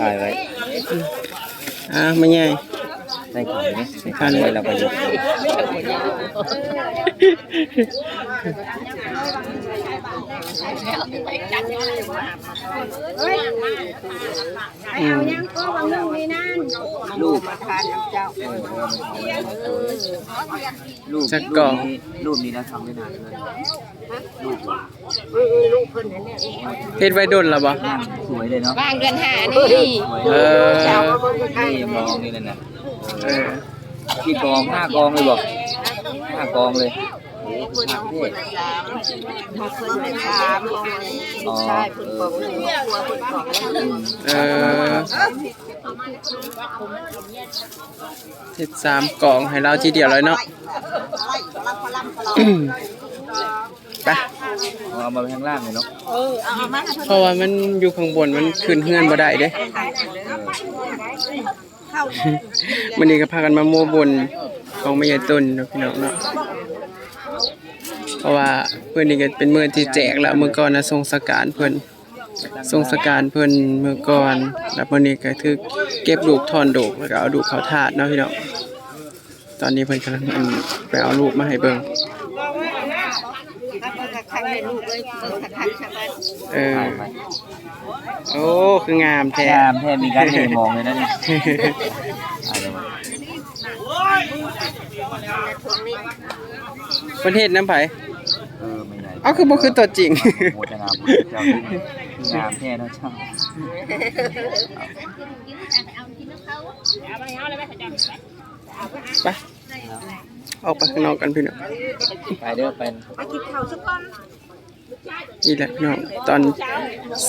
ตายไว้อ่าไม่ใหญ่ได้ของไหมในคันไว้เราก็ยกอืมยังก็บางนึงนี่นั่นรูปทานน้ำเจ้ารูปจักกล่องนี้รูปนี้นะทำไม่นานเลยรูปเออลูกเพิ่นเนี่ยเฮ็ดไว้ดนแล้วบ่นั่งสวยเลยเนาะวางเดือนห้านี่สวยเออนี่มองนี่เลยนะเออที่กองห้ากองเลยบอกห้ากองเลยโอ้โหห้าเท่มาเพิ่นไปถามอ๋อใช่เพิ่นบอกหนึ่งครัวเพิ่นบอกหนึ่งเออเฮ็ดสามกล่องให้เราทีเดียวเลยเนาะไปเอามาข้างล่างเลยเนาะเออเอามาเพราะว่ามันอยู่ข้างบนมันขึ้นเฮือนบ่ได้เด้มันนี้ก็พากันมาโมบนของแม่ยายต้นเนาะพี่น้องเนาะเพ ราะว่าเพิ่นนี่ก็เป็นมื้อที่แจกแล้วมื้อก่อนนะทรงสการเพิ่นทรงสการเพิ่นมื้อก่อน แล้วมื้อนี้ก็คือเก็บลูกทอนดอกแล้วก็เอาลูกเขาถาดเนาะพี่น้องตอนนี้เพิ่นกำลังอันไปเอาลูกมาให้เบิ่งคันเป็นลูกเลยเพิ่นคันใช่ไหมเออโอ้คืองามแท้งามแท้มีการเห็นมองเลยนะเนี่ยอะไรวะประเทศน้ำไผเออไม่ใหญ่ เอาคือบ่คือตัวจริง โมจนาบุญเจ้าที่งามแท้เนาะเจ้าไปออกไปข้างนอกกันพี่น้องไปเด้อไปมากินข้าวสักก่อนนี่แหละพี่น้องตอน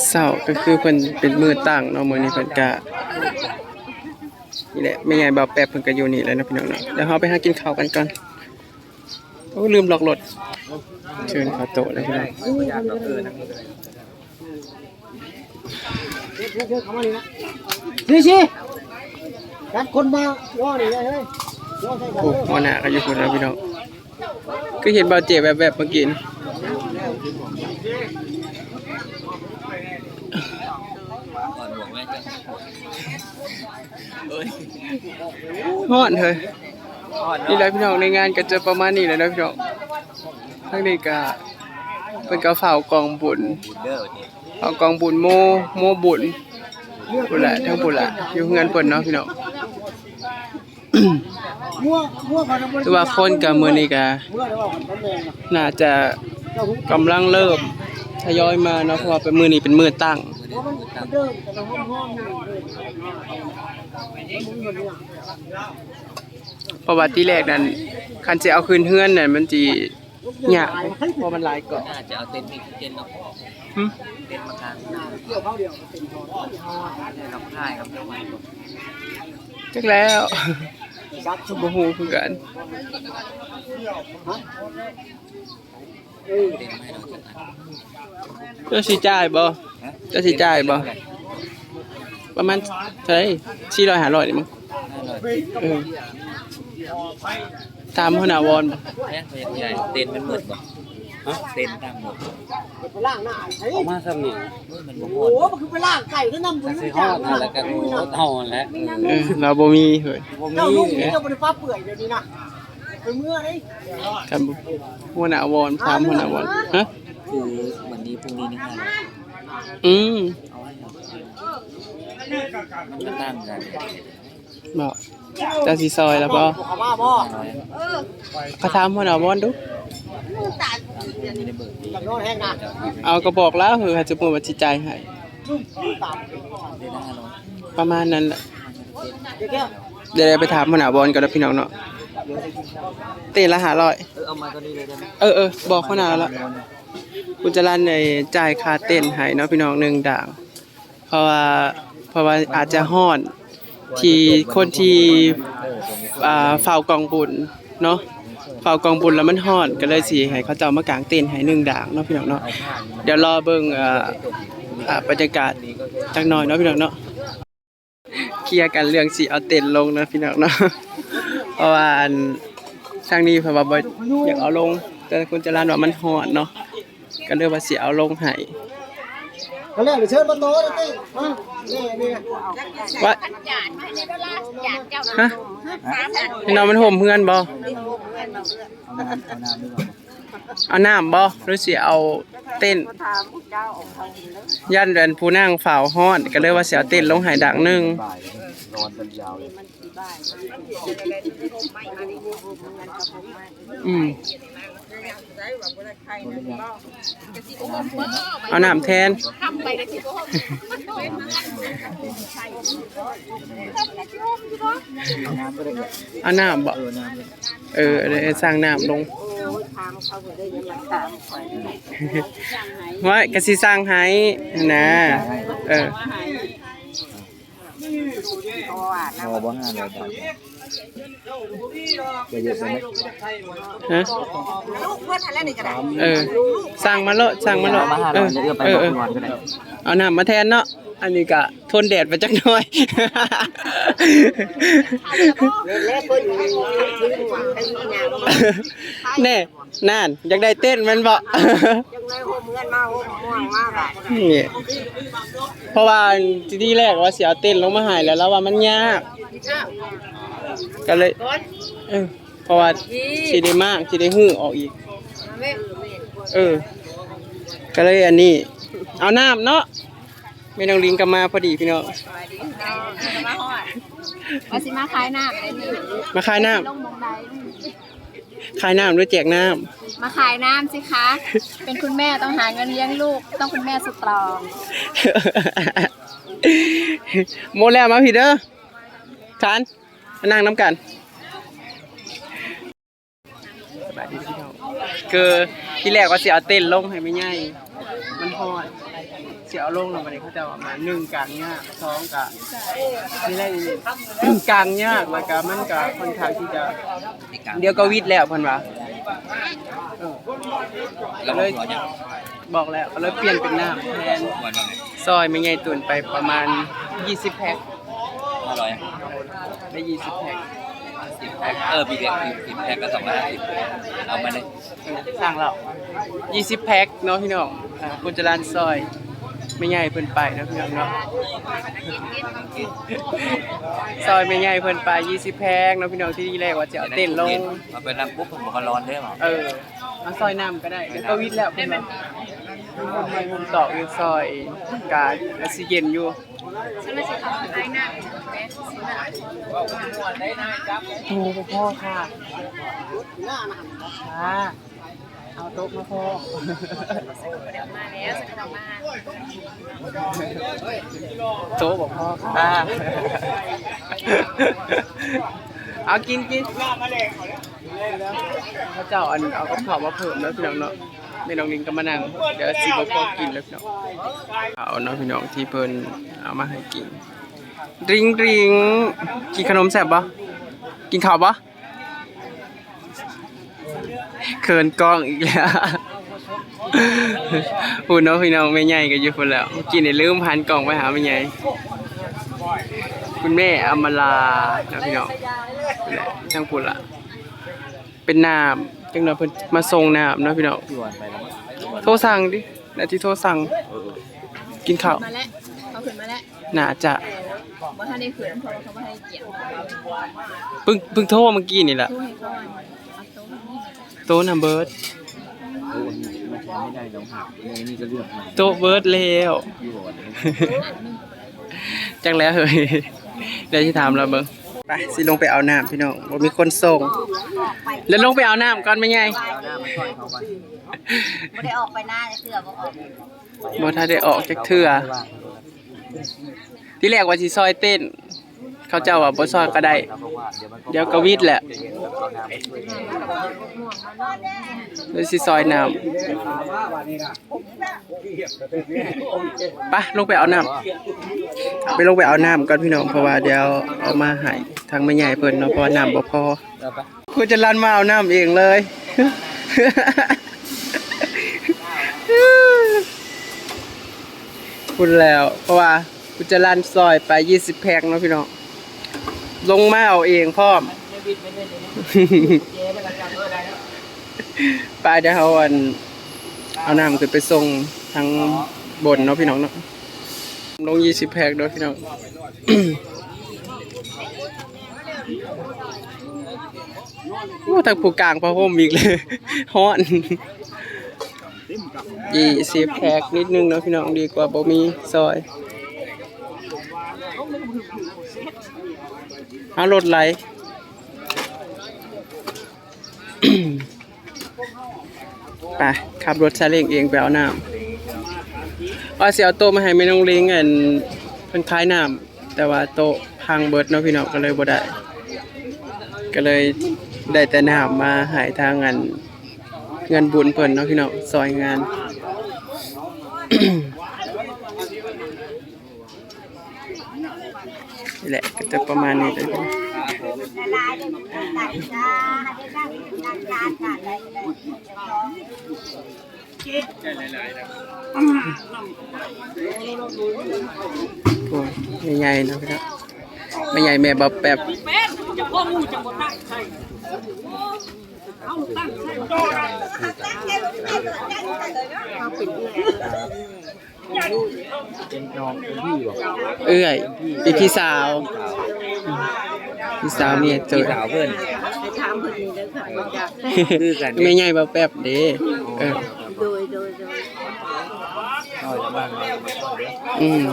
เช้าก็คือเพิ่นเป็นมือตั้งเนาะมื้อนี้เพิ่นก็นี่แหละไม่ไงบ่าวแป๊บเพิ่นก็อยู่นี่แหล้วนะพี่น้องเนาะเดี๋ยวเฮาไปหากินข้าวกันก่อน โอ้ลืมล็อกรถเชิญเข้าโต๊ะเลยพี่น้องนี่สิการคนมาย่อนี่เลยเฮ้ยย่อใส่กันโอ้หัวหน้าก็อยู่พุ่นแล้วพี่น้องคือเห็นบ่าวเจ็บแวบๆเมื่อกี้นี่ก่อนบอกแม่เจ้าฮ้อนเฮ้ย นี่แหละพี่น้องในงานก็จะประมาณนี้แหละนะพี่น้องทั้งนี้ก็เพิ่นก็เฝ้ากองบุญเด้อากองบุญโมโมบุญบุญละทั้งบุญละอยู่เงินเพิ่นเนาะพี่น้องตัวมั่วก่อนนะแต่ว่าคนกับมือนี้ก็มั่วเดี๋ยวว่าผมแดงนะน่าจะเจ้าหูกำลังเริ่มทยอยมาเนาะเพราะว่าเป็นมือนี้เป็นมือตั้ง เพราะมันมันเดินแต่ละห้องห้องนี่เลยมันเหมือนเนี่ยเพราะว่าที่แรกนั้นคันสิเอาคืนเฮือนน่ะมันสิยากเพราะมันหลายเกาะน่าจะเอาเต็นท์มีเต็นท์เนาะหึเต็นท์มากางเกี่ยวเขาเดียวเป็นทอนเนี่ยเราค่ายครับเราไม่บอกจักแล้วสุบ่ฮู้คือกันเออเต็นท์ให้เราจัดอันเจ้าสิจ่ายบ่ฮะเจ้าสิจ่ายบ่ประมาณเท่าไหร่400 500นี่มั้งห้าร้อยเออ ตามหัวหน้าวอนบ่แพงไปใหญ่เต็นท์มันมืดบ่ฮะเต็นท์ตั้งหมดไปล่างหน้าไอ้ออกมาซ้ำนี่มันบ่ฮโอ้อดโหมันคือไปล่างไก่แล้วนำบุญสิฮอดนั่นแหละกันโอ้เท่านั่นแหละเออเราบ่มีเฮ้ยบ่มีเจ้าลูกนี่เจ้าบริฟ้าเปื่อยเดี๋ยวนี้นะไปเมื่อนี่ครับหัวหน้าวอนถามหัวหน้าวอนฮะคือวันนี้พรุ่งนี้นี่ห้าร้อยอืมเอาให้เรามันก็ตั้งกันบ อกจะสีซอยแล้วก็เขาว่าบ่ห้าร้อยเขาถามหัวหน้าวอนดูไม่ได้เบิกดีจากโน่นแห้งนะเอาก็บอกแล้วคือจะพูดว่าจิจ่ายให้ลูกตามได้ห้าร้อยประมาณนั้นแหละเดี๋ยวแก้วเดี๋ยวไปถามหัวหน้าวอนกันแล้วพี่น้องเนาะเต้นละหาร้อยเออเอามาตัวนี้เลยได้ไหมเออเออบอกหัวหน้าแล้วคุณจะรันในจ่ายค่าเต้นให้เนาะพี่น้องหนึ่งด่าง เพราะว่าเพราะว่าอาจจะฮ้อน ที่คนที่อ่าเฝ้ากองบุญเนาะเฝ้ากองบุญแล้วมันฮอนก็เลยสิให้เขาเจ้ามากางเต้นให้หนึ่งด่างเนาะพี่น้องเนาะเดี๋ยวรอเบิ่งอ่าอ่าบรรยากาศจักหน่อยเนาะพี่น้องเนาะเคลียร์กันเรื่องสิเอาเต็นท์ลงเนาะพี่น้องเนาะเพราะว่าอันทางนี้เพราะว่าบ่อยากเอาลง แต่คุณจรันว่ามันฮอนเนาะก็เลยว่าสิเอาลงให้ เขาเรียกเชิญมาโต๊ะนะเต้มานี่นี่ว่าจานมาในเวลาจานเจ้าฮะสามจานพี่น้องมันห่มเพื่อนบ่เอาน้ำเอาน้ำดีกว่าเอาน้ำบ่หรือสิเอาเต้นถามเจ้าออกเขาเลยยันเดินผู้นั่งฝ่าวฮ้อนก็เลยว่าสิเอาเต้นลงให้ดังหนึงบ่ายนอนกันยาวเลยอืม เอาน้ำแทนทำไปได้ที่พ่อน้ำก็ได้เลยเอาน้ำบ่เออน้ำเลยเออเดี๋ยวสร้างน้ำลงถามเขาเลยยังมาถามคอยว่ากะสิสร้างให้นะเออเพราะว่าพอบ่ห้าร้อยบาท จะเยอะไปไหมฮะลูกเพื่อนทันแล้วนี่ก็ได้เออสร้างมาเลอะสร้างมาเลอะมาห้าเอร้ออยจะเอื้อไปเออบอกเออคุณวันก็ได้เอาน้ำมาแทนเนาะอันนี้ก็ทนแดดไปจักหน่อยเล่นเพิ่นทิ้งหวังกันมีงานแน่นั่นอยากได้เต้นแมันบ่ยังเลยโฮมเงินมาโฮมม่วงมากอะนี่เพราะว่าที่แรกว่าสิเอาเต้นลงมาใหายแล้วแล้วว่ามันยาก ก็เลยเออเพราะว่าสิได้มากสิได้หื้อออกอีกเออ ก็เลยอันนี้ เอาน้ำเนาะไม่ต้องลิงกลับมาพอดีพี่น้องมาฮอดว่าสิมาขายน้ำได้นี่มาขายน้ลงมงใดำขายน้ำหรือแจกน้มาขายน้ำสิคะ เป็นคุณแม่ต้องหาเงินเลี้ยงลูก ต้องคุณแม่สตรองำ โมแล้วมาพี่เด้อทาน มานั่งน้ำกันสบายดีพี่น้องคือที่แรกว่าสิเอาเต้นลงให้ไม่ง่ายมันฮอดสิเอาลงลงมาเลยเขาจะว่ามาหนึ่งกลางยากสองกะนี่แหละนี่กลางยากแล้วก็มันก็ค่อนข้างที่จะเดี๋ยวก็วิทย์แล้วเพิ่นว่าเออแล้วเลยหัวเนี่ยบอกแล้วก็เลยเปลี่ยนเป็นน้ำแทนวันว่าไงซอยไม่ใหญ่ตุนไปประมาณ 20 แพ็คห้าร้อย ได้20แพ็คสิบแพ็คเออปีเดียวสิบแพ็คก็สองร้อยห้าสิบเอามาเลยเออสร้างแล้ว20แพ็คเนาะพี่น้องอ่าคุณจรานซอยไม่ใหญ่เพิ่นไปเนาะพี่น้องเนาะ ซอยไม่ใหญ่เพิ่นไป20แพ็คเนาะพี่น้องที่แรกว่าจะเอาเต้นลงมาเป็นน้ำปุ๊บผมก็ร้อนได้หรอเออมาซอยน้ำก็ได้แล้วก็วิทย์แล้วเพิ่นว่าผม ไปผมตอกอยู่ซอยกาออกซิเจนอยู่ฉันมาสิขายน้ำแม่สิมาโทรพ่อค่ะค่ะเอาโต๊ะมาพ่อเดี๋ยวมาแล้วจะกลับมาโต๊ะบอกพ่อค่ะเอากินกินพระเจ้าอันเอากระเพรามาเพิ่มแล้วเพี่น้องเนาะ ไม่น้องลิงก็มานั่งเดี๋ยวสิบ่พอกินแล้วพี่น้องเอาเนาะพี่น้องที่เพิ่นเอามาให้กินริงริงกินขนมแซ่บบ่กินข้าวบ่เขินกล้องอีกแล้วพูดเนาะพี่น้องแม่ใหญ่ก็อยู่พุ่นแล้วกินได้ลืมพันกล่องไปหาแม่ใหญ่คุณแม่อมราเนาะพี่น้องนั่นแหละจังพุ่นละเป็นน้ำ จังเนาะเพิ่นมาส่งน้ำเนาะพี่น้องพี่วันไปแล้วมั้งโทรสั่งดินาที่โทรสั่งเออกินข้าวมาแล้วเขาขึ้นมาแล้วน่าจะว่าถ้าได้ขืนเพราะเขาไม่ให้เกี่ยวเพิ่งเพิ่งโทรเมื่อกี้นี่แหละตู้ให้ก่อนเอาตู้นี้โต๊ะนัมเบิร์ดโอ้ยมันแทนไม่ได้น้องหักนี่นี่ก็เลือกมาโต๊ะเบิร์ดแล้วพี่วันจังแล้วเฮ้ยเดี๋ยวที่ถามเราเบิ่ง ไปสิลงไปเอาน้ำพี่น้องบ่มีคนส่ง แล้วลงไปเอาน้ำก่อนไหมไงเอาหน้ามาช่วยเขาก่อนไม่ได้ออกไปหน้าจะเสือบ่ออกบ่ถ้าได้ออกจากเทื่อที่แรกว่าสิซอยเต้น เขาเจ้าว่าบ่ซอยก็ได้ เดี๋ยวมันเดี๋ยวก็วิทย์แหละด้วยเลยสิซอยน้ำไปลงไปเอาน้ำไปลงไปเอาน้ำก่อนพี่น้องเพราะว่าเดี๋ยวเอามาให้ทางแม่ใหญ่เพิ่นเนาะเพราะว่าน้ำบ่พอเอคุณจะรันมาเอาน้ำเองเลยคุณแล้ว เพราะว่าคุณจะรันซอยไป 20 แพ็คเนาะพี่น้อง ลงมาเอาเองพร้อมไปเดี๋ยวเขาอันเอาน้ำขึ้นไปส่งทางบนเนาะพี่น้องเนาะลงยี่สิบแพ็คเด้อพี่น้องโอ้ทางผู้กลางพระพรหมอีกเลยฮ้อนยี่สิบแพ็คนิดนึงเนาะพี่น้องดีกว่าบ่มีซอย เอารถไหลไปขับรถซาเล้งเองไปเอาน้ำว่าเสิเอาโต๊ะมาให้แม่น้องลิงอันเพิ่นขายน้ำแต่ว่าโต๊ะพังเบิดเนาะพี่น้องก็เลยบ่ได้ ก็เลยได้แต่น้ำมาหายทางอันเงินบุญเพิ่นเนาะพี่น้องซอยงาน นี่แหละก็จะประมาณนี้เลยพี่น้องโอ้ยใหญ่ๆนะพี่น้องไม่ใหญ่แม่บับแป๊บเอาตั้งใจ ป็นน้องเป็นพี่บอกเอื้อยอีพี่สาวพี่สาวเมียเจพี่อสาวเพื่อนคือกันไม่ใหญ่บ่แป๊บเด้เออน้อยจะบ้านเราอืม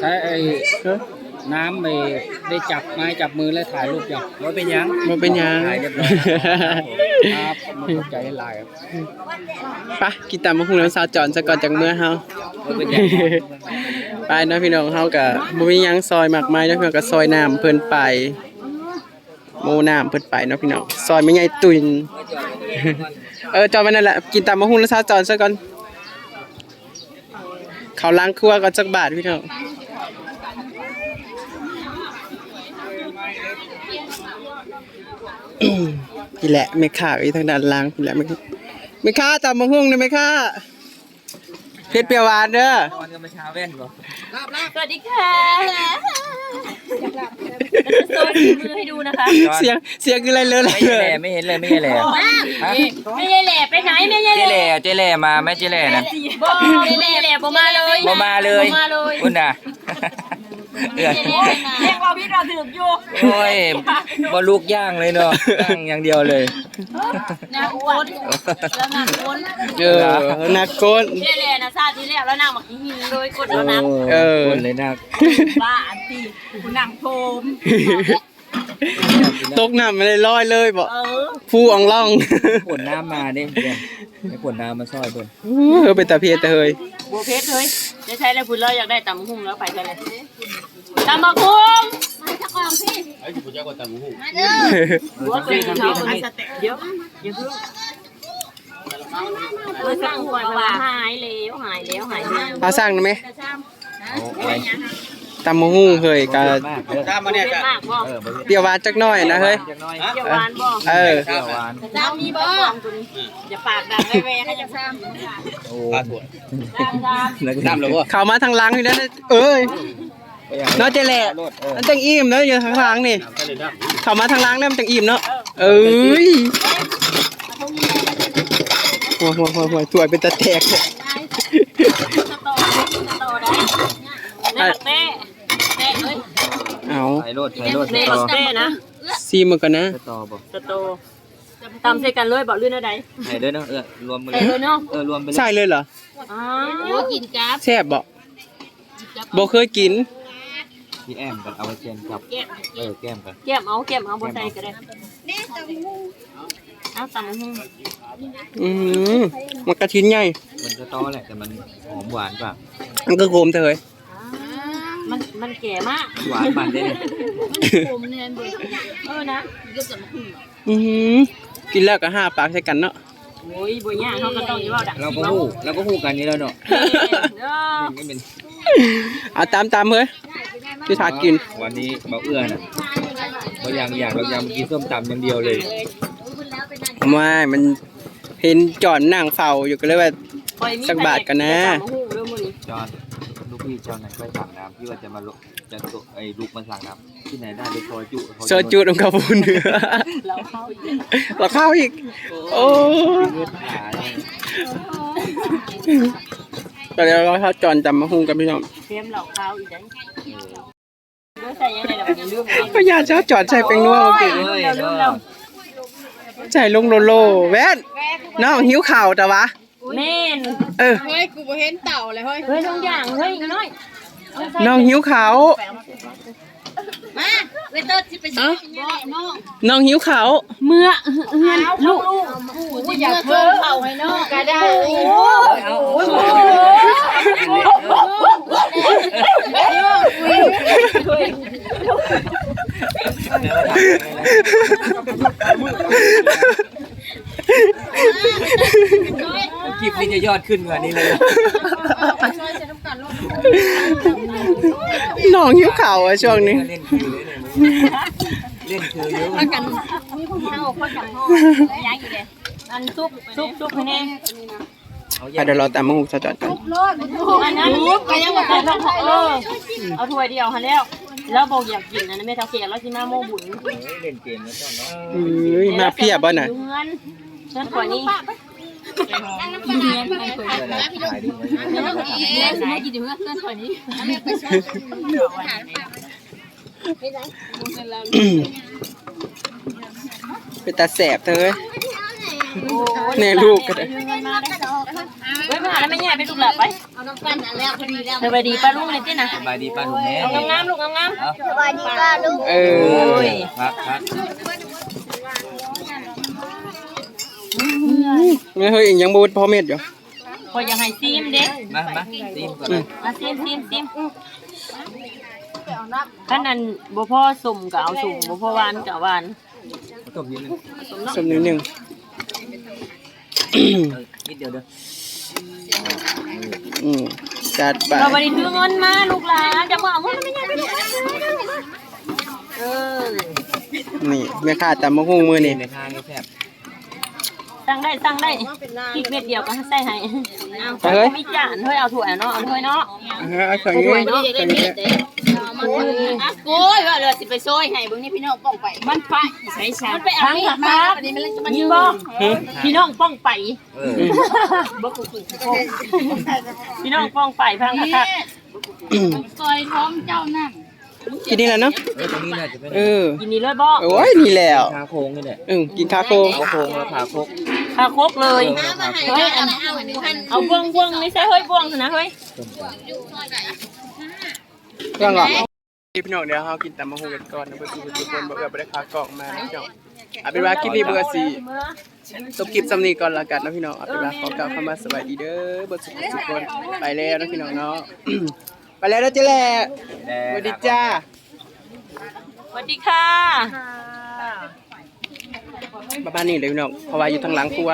ใช้ไอ้เอ้อ น้ำไปได้จับไม้จับมือแล้วถ่ายรูปอย่างว่าเป็นหยังบ่เป็นหยัง ถ่ายเรียบร้อยครับมันเข้าใจหลายครับไปกินตามมะฮุงน้ำซาวจอนซะก่อนจากเมื่อเฮา ว่าเป็นหยัง ไปเนาะพี่น้องเฮาก็บ่มีหยังซอยมากมายเนาะพี่น้องก็ซอยน้ำเพิ่นไปโมน้ำเพิ่นไปเนาะพี่น้องซอยไม่ใหญ่ตุน เออจอดไว้นั่นแหละกินตามมะฮุงน้ำซาวจอนซะก่อนเขาล้างครัวก่อนสักบาทพี่น้อง นี่แหละไม่ค่าอยู่ทางด้านล่างนี่แหละไม่ไม่ค่าตามมะฮุงนะไม่ค่าเพชรเปรียวหวานเด้อวันก็มาเช้าแว่นบ่สวัสดีค่ะโซนมือให้ดูนะคะ เสียงเสียงคืออะไรเลยไม่ใช่แหล่ไม่เห็นเลยไม่ใช่แหล่ฮะไม่ใช่แหล่ไปไหนไม่ใช่เจแหแหล่ล่เจแหล่มาไหมเจแหล่นะบ่ไม่ใช่แหล่บ่มาเลยบ่มาเลยบ่มาเลยคุณน่ะ เอื้อยเรียกว่าพี่เราถึกอยู่โอ้ยบ่ลูกย่างเลยเนาะย่างอย่างเดียวเลยนะอ้วนแล้วนางอ้วนเออนักก้นเรียแหล่นะซาที่แล้วแล้วนางบอกหิงเลยกดแล้วนะเออคนเลยนะบ้าอันตีคุณนางโทม ตกน้ำไม่ได้ลอยเลยบ่เออผู้อ่องล่องขนน้ำมาดิเพื่อนให้ขนน้ำมาซอยเพื่อนเออเป็นตาเพียแต่เฮยบัวเพชรเลยจะใช้แล้วคุณเราอยากได้ตำหุ่งแล้วไปใช่เลยตำบักหุ่งมาสักกองพี่ไอ้ผู้เจ้าก็ตำหุ่งมาเด้อบัวเคยทำเขาเดี๋ยวเดี๋ยวเพิ่งเออสั่งหัวว่าหายแล้วหายแล้วหายแล้วเอาสั่งได้ไหมเอาไป ตำมะฮุ่งเฮยกับมากเด้อตามมาเนี่ยเป็นจ้ะมากบ่เออบ่เปรี้ยวหวานจักหน่อยนะเฮ้ย จักหน้อยเกี่ยวหวานบ่เออ เปรี้ยวหวานจ้ามีบ่อย่าปากดังแว่ๆให้จะซ้ำโอ้ปลาถั่วจ้าแล้วก็ตามหรือวะเข้ามาทางหลังนี่นะเอ้ยไปอย่างเนาะเจแหละรถเออมันจังอิ่มเนาะอยู่ทางหลังนี่ก็เลยได้เข้ามาทางหลังเนี่ยมันจังอิ่มเนาะ เอ้ยหัวหัวหัวหัวถ้วยเป็นตะแตกเลยสตอสตอได้นี่บักเต้เต้เอ้ย เอาใส่รถใส่รถนี่ต่บัอกเต้นะซีมือกันนะใส่ต่อบ่สตอตำใส่กันเลยบ่ลื่นอะไรใส่เด้อเนาะเออรวมไปเลเต้ยเลยเนาะเออรวมไปเลยใช่เลยเหรออ๋อกินกับแซ่บบ่บ่เคยกินพี่แอมกันเอาไปเชียนกับแก้มเออแก้มกันแก้มเอาแก้มเอาบ่ใส่ก็ได้เอาตำหุ่งอืมมันกระชิ้นใหญ่มันจะต้อแหละแต่มันหอมหวานกว่ามันก็โกมเถอะเฮ้ย มันมันแก่มากหวานมันได้เลยผมเนี่ยเออนะอือหือกินแล้วก็ห้าปากใส่กันเนาะโอ้ยบ่ย่างเขาก็ต้องอยู่ว่าดักเราก็ฮู้เราก็ฮู้กันนี้แล้วเนาะเด้อไม่เป็นเอาตามตามเฮ้ยที่ถากิน วันนี้เบาเอื้อน่ะบางอย่างอยากเรายังกินส้มตำอย่างเดียวเลยไม่มันเห็นจอนนั่งเฝ้าอยู่ก็เลยว่าปล่อยมีสักบาทกันนะตำหุ่งเด้อมื้อนี้จอน ลูกที่เจ้าไหนไปสั่งน้ำที่ว่าจะมาลจะตัวไอ้ลูกมาสั่งน้ำที่ไหนได้ไปซอยจุเขาโซจูดของกระพุนเราเข้าอีกเราเข้าอีก โอ้เลือดหาเนี่ยตอนนี้เราเข้าจอนจำมาหุงกันพี่น้องเตรียมเหล่าข้าวอีกได้ด้วยใส่ยังไงล่ะมันลืมพยาเช้าจอดใช้เป็นนัวโอเคเฮ้ยเราลืมเราใช่ลงโลโลแว่นน้องหิวข่าวแต่วะ แม่นเออ เฮ้ยกูบ่เห็นเต่าเลยเฮ้ยเฮ้ยทุกอย่างเฮ้ยน้อยน้องหิวข่าว มาเวเตอร์ที่ไปซื้อน้องหิวข่าว เมื่อเฮือนลูกกูอยากเพิ่มเต่าให้น้องก็ได้ คลิปนี้จะยอดขึ้นกว่านี้เลยน้องหิวข่าวอะช่วงนี้ เล่นคือเลยเนี่ยเล่นคือเยอะอันซุปซุปซุปให้แน่เอาไปเดี๋ยวเราตามมาหุงเช้าจอดกันอันนั้นก็ยังบ่ทันเออเอาถ้วยเดียวหันแล้ว แล้วบอกอยากกินอันนั้นไม่เท่าแก่แล้วสิมาโมบุญเล่นเกมแล้วเจ้าเนาะเอ้ยมาเพียบบ่น่ะเฮือนเชิญขอนี้ เพื่อนถ่ายดูไว้ไม่กินเพื่อนเพื่อนคนนี้เป็นตาแสบเธอเอ้ยแน่ลูกก็ได้เฮ้ยมาหาแล้วไม่ใหญ่ไปลูกหลับไปเอาน้ำกันอันแล้วพอดีแล้วสบายดีป้าลุงเลยที่นะสบายดีป้าหนุ่มแม่งามๆลูกงามเอาสบายดีป้าลูกเออครับครับ ไม่เฮ้ยยังบูดพ่อเม็ดอยู่ๆพออยากให้ซีมเด้มามาตีมก่อนเลยมาซีมซีมซีมท่านนั้นบ่พ่อสุ่มก็เอาสุ่มบ่พ่อหวานก็หวานตบนิดนึงสมนิดหนึ่งนิดเดียวเด้ออืมจัดไปเราบ่ได้ถือเงินมาลูกหลานจะมาเอาเงินไม่ใหญ่ไปลูกเออนี่แม่ค้าตามมาหุงมือนี่ในทางนี้แซ่บ สั่งได้สั่งได้พริกเม็ดเดียวก็ใส่ให้เอามีจานเฮ้ยเอาถ้วยเนาะเอาถ้วยเนาะเอาเครื่องนี้เครื่องนี้โอ้ยว่าเรือสิไปโซ่ให้เบิ่งนี่พี่น้องป้องไป มันไปใส่ชามันไปเอานี่มาอันนี้มันจะมันบ่พี่น้องป้องไปเออพี่น้องป้องไปพังคักซอยท้องเจ้านั่นกินนี่แหละเนาะเออตรงนี้น่าจะเป็นเออกินนี่เลยบ่โอ้ยนี่แล้วคาโค้งนี่แหละอืมกินคาโคเอาโค้งแล้วขาโคก คาโคกเลยขาโคกเฮ้ยอันเอาบ่วงบ่วงนี่ใช่เฮ้ยบ่วงนะเฮ้ยเครื่องหรอพี่น้องเดี๋ยวเฮากินตามมาหุงกันก่อนนะเพื่อนทุกคนบ่เอื้อบ่ได้คากล่องมานะพี่น้องเอาเป็นว่าคลิปนี้เบอร์สี่จบคลิปสำนีก่อนละกันนะพี่น้องเอาเป็นว่าขอกล่าวคำว่าสวัสดีเด้อเบ่สุขทุกคนไปแล้วนะพี่น้องเนาะไปแล้วนะเจ๊แหละสวัสดีจ้าสวัสดีค่ะ บ้านนี้เลยพี่น้องเพราะว่าอยู่ทางหลังครัว